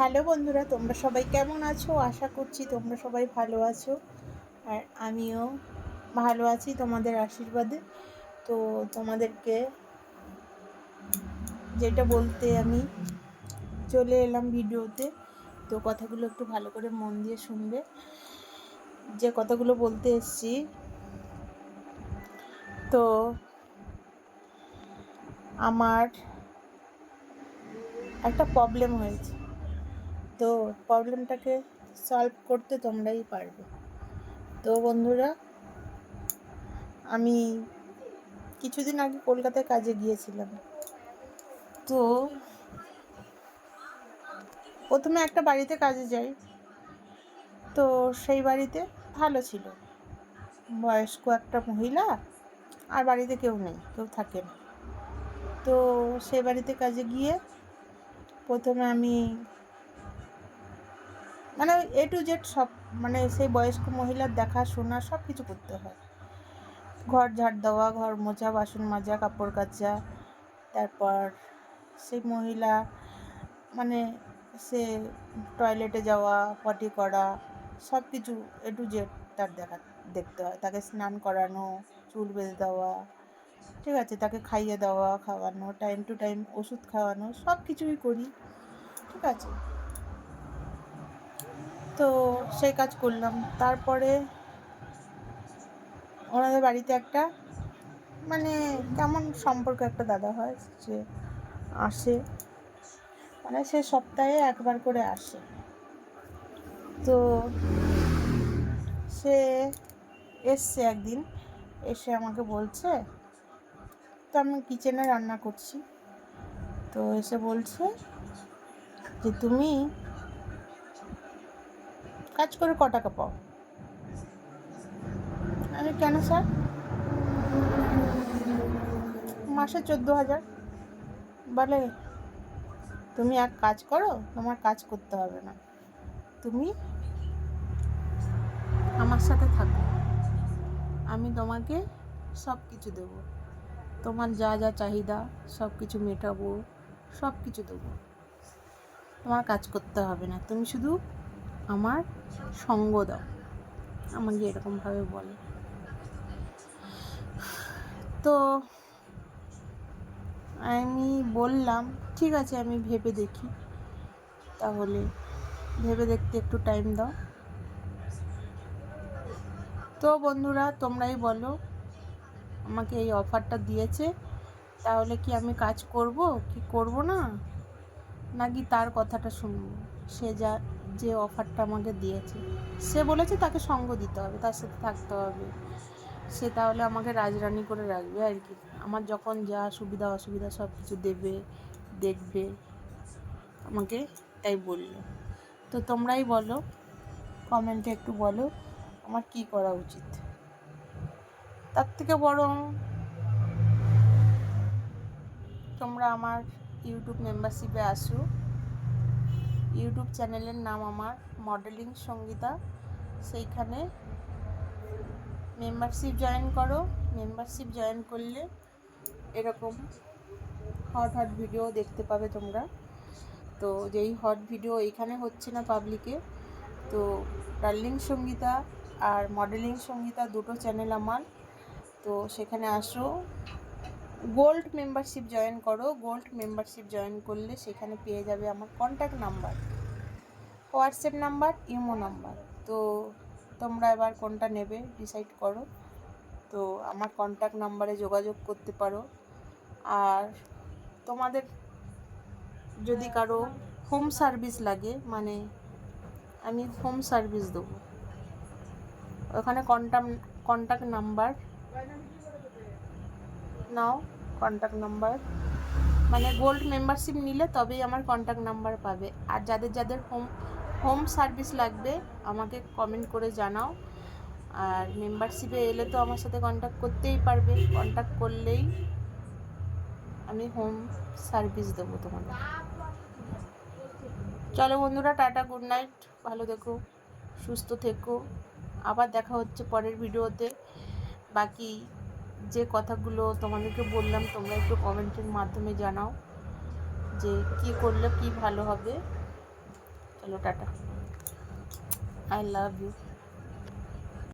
Hello বন্ধুরা, তোমরা সবাই কেমন আছো? আশা করছি তোমরা সবাই ভালো আছো। আর আমিও ভালো আছি তোমাদের আশীর্বাদে। তো তোমাদেরকে যেটা বলতে আমি চলে এলাম ভিডিওতে, তো কথাগুলো একটু ভালো করে মন দিয়ে শুনবে। যে কথাগুলো বলতে এসছি, তো আমার একটা প্রবলেম হয়েছে। তো প্রবলেমটাকে সলভ করতে তোমরাই পারবে। তো বন্ধুরা, আমি কিছুদিন আগে কলকাতায় কাজে গিয়েছিলাম। তো প্রথমে একটা বাড়িতে কাজে যাই। তো সেই বাড়িতে ভালো ছিল। বয়স্ক একটা মহিলা, আর বাড়িতে কেউ নেই, কেউ থাকে না। তো সেই বাড়িতে কাজে গিয়ে প্রথমে আমি মানে এ টু জেড সব মানে সেই বয়স্ক মহিলার দেখাশোনা সব কিছু করতে হয়। ঘর ঝাড় দেওয়া, ঘর মোছা, বাসন মাজা, কাপড় কাচা, তারপর সেই মহিলা মানে সে টয়লেটে যাওয়া পটি করা, সব কিছু এ টু জেড তার দেখা, দেখতে হয়। তাকে স্নান করানো, চুল বেঁধে দেওয়া, ঠিক আছে? তাকে খাইয়ে দেওয়া, খাওয়ানো টাইম টু টাইম ওষুধ খাওয়ানো, সব কিছুই করি, ঠিক আছে? তো সেই কাজ করলাম। তারপরে ওনাদের বাড়িতে একটা মানে কেমন সম্পর্ক একটা দাদা হয় যে আসে। মানে সে সপ্তাহে একবার করে আসে। তো সে এসছে একদিন, এসে আমাকে বলছে, তো আমি কিচেনে রান্না করছি। তো এসে বলছে যে, তুমি কাজ করে ক টাকা পাও? আমি কেন স্যার? মাসে চোদ্দ হাজার। বলে তুমি এক কাজ করো তোমার কাজ করতে হবে না। তুমি আমার সাথে থাকো। আমি তোমাকে সব কিছু দেবো। তোমার যা যা চাহিদা সব কিছু মেটাবো সব কিছু দেবো। তোমার কাজ করতে হবে না। তুমি শুধু আমার সঙ্গ দাও। আমাকে এরকমভাবে বলে। তো আমি বললাম, ঠিক আছে, আমি ভেবে দেখি। তাহলে ভেবে দেখতে একটু টাইম দাও। তো বন্ধুরা, তোমরাই বলো, আমাকে এই অফারটা দিয়েছে। তাহলে কি আমি কাজ করব, কি করব না? নাকি তার কথাটা শুনব? সে যা যে অফারটা আমাকে দিয়েছে। সে বলেছে তাকে সঙ্গ দিতে হবে, তার সাথে থাকতে হবে। সে তাহলে আমাকে রাজরানি করে রাখবে আর কি। আমার যখন যা সুবিধা অসুবিধা সব কিছু দেবে, দেখবে, আমাকে তাই বলল। তো তোমরাই বলো, কমেন্টে একটু বলো, আমার কি করা উচিত। তার থেকে বরং তোমরা আমার ইউটিউব মেম্বারশিপে আসো। ইউটিউব চ্যানেলের নাম আমার মডেলিং সঙ্গীতা। সেইখানে মেম্বারশিপ জয়েন করো। মেম্বারশিপ জয়েন করলে এরকম হট হট ভিডিও দেখতে পাবে তোমরা। তো যেই হট ভিডিও এইখানে হচ্ছে না পাবলিকে তো ডার্লিং সঙ্গীতা আর মডেলিং সঙ্গীতা দুটো চ্যানেল আমার। তো সেখানে আসো। গোল্ড মেম্বারশিপ জয়েন করো গোল্ড মেম্বারশিপ জয়েন করলে সেখানে পেয়ে যাবে আমার contact number WhatsApp number imo number তো তোমরা এবার কোনটা নেবে ডিসাইড করো। তো আমার কন্ট্যাক্ট নাম্বারে যোগাযোগ করতে পারো। আর তোমাদের যদি কারও হোম সার্ভিস লাগে মানে আমি হোম সার্ভিস দেবো। ওখানে কন্ট্যাক্ট কন্ট্যাক্ট নাম্বার নাও কন্ট্যাক্ট নাম্বার মানে গোল্ড মেম্বারশিপ নিলে তবেই আমার কন্ট্যাক্ট নাম্বার পাবে। আর যাদের যাদের হোম হোম সার্ভিস লাগবে, আমাকে কমেন্ট করে জানাও। আর মেম্বারশিপে এলে তো আমার সাথে কন্ট্যাক্ট করতেই পারবে। কন্ট্যাক্ট করলেই আমি হোম সার্ভিস দেবো তোমাদের। চলো বন্ধুরা, টাটা গুড নাইট ভালো থেকো, সুস্থ থেকো। আবার দেখা হচ্ছে পরের ভিডিওতে বাকি যে কথাগুলো তোমাদেরকে বললাম, তোমরা একটু কমেন্টের মাধ্যমে জানাও যে কি করলে কি ভালো হবে। চলো টাটা। I love you